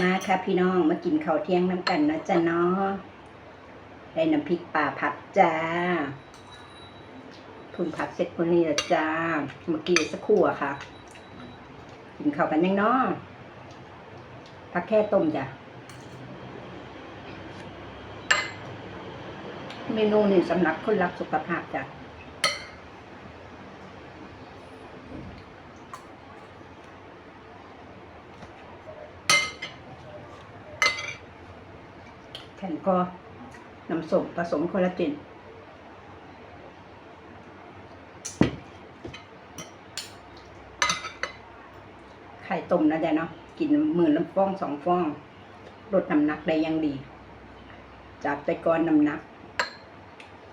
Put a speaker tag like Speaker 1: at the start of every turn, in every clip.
Speaker 1: มาค่ะพี่น้องมากินข้าวเที่ยงน้ำกันนะจ๊ะเนาะได้น้ำพริกปลาผัดจ้าพุ่นผัดเสร็จคนนี้ละจ้าเมื่อกี้สักครู่อะค่ะ กินข้าวกันยังเนาะผักแค่ต้มจ้ะเมนูนี่สำหรับคนรักสุขภาพจ้ะ แผ่นก็น้ำส้มผสมคอลลาเจนไข่ต้มนะจ๊ะเนาะกินมือละฟองสองฟองลดน้ำหนักได้ยังดี จากแต่ก่อนน้ำหนัก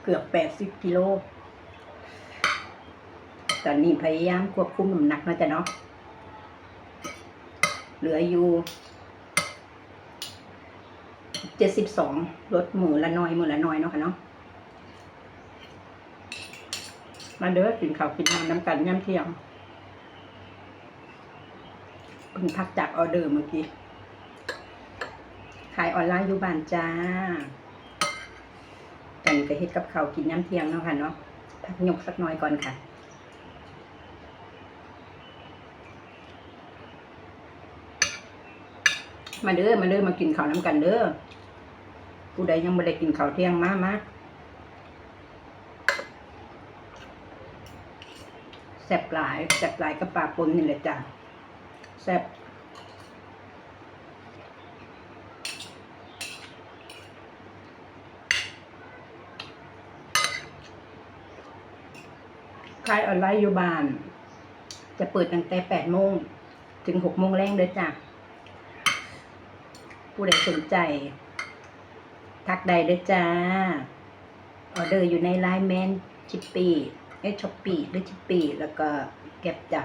Speaker 1: เกือบแปดสิบกิโลตอนนี้พยายามควบคุมน้ำหนักนะจ๊ะเนาะเหลืออยู่ เจ็ดสิบสองลดมือละน้อยมือละน้อยเนาะค่ะเนาะมาเด้อกินข้าวกินน้ำน้ำกันย่ำเที่ยงเพิ่งพักจากออเดอร์เมื่อกี้ ขายออนไลน์อยู่บ้านจ้ากันก็เฮ็ดกับข้าวกินย่ำเที่ยงเนาะค่ะเนาะพักยกสักน้อยก่อนค่ะ มาเด้อมาเด้อมากินข้าวน้ำกันเด้อผู้ใดยังไม่ได้กินข้าวเที่ยงมามาแซ่บหลายแซ่บหลายกับปลาปนนี่แหละจ้ะแซ่บขายออนไลน์อยู่บ้าน จะเปิดตั้งแต่แปดโมงถึงหกโมงแรงเด้อจ้ะ ผู้ใดสนใจ ทักใดเด้อจ้า ออเดอร์อยู่ในไลน์แมนชิปปี้เอช็อปปี้หรือชิปปี้แล้วก็เก็บจ้ะ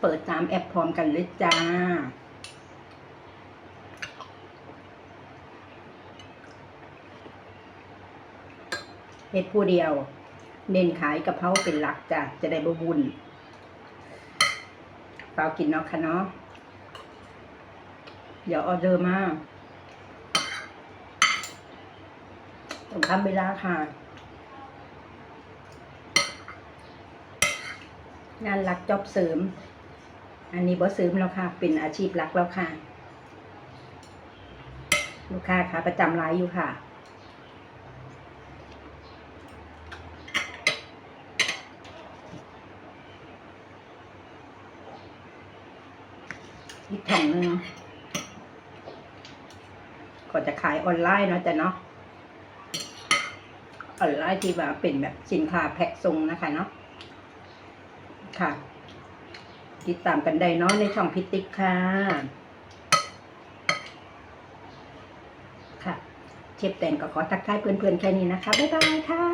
Speaker 1: เปิดตามแอปพร้อมกันเลยจ้า เฮ็ดผู้เดียว เน้นขายกระเพราเป็นหลักจ้ะ จะได้บ่บุญ เปล่ากินเนาะค่ะเนาะเดี๋ยวออเดอร์มาต้องทำเวลาค่ะงานหลักจอบเสริม อันนี้บ่เสริมแล้วค่ะ เป็นอาชีพหลักแล้วค่ะ ลูกค้าค่ะประจำรายอยู่ค่ะ อีกแผ่นหนึ่งก็จะขายออนไลน์เนาะจ้ะเนาะออนไลน์ที่ว่าเป็นแบบสินค้าแพ็คทรงนะคะเนาะค่ะ ติดตามกันได้เนาะในช่องพิติกค่ะ ค่ะ เชฟแตนก็ขอทักทายเพื่อนๆแค่นี้นะคะ บ๊ายบายค่ะ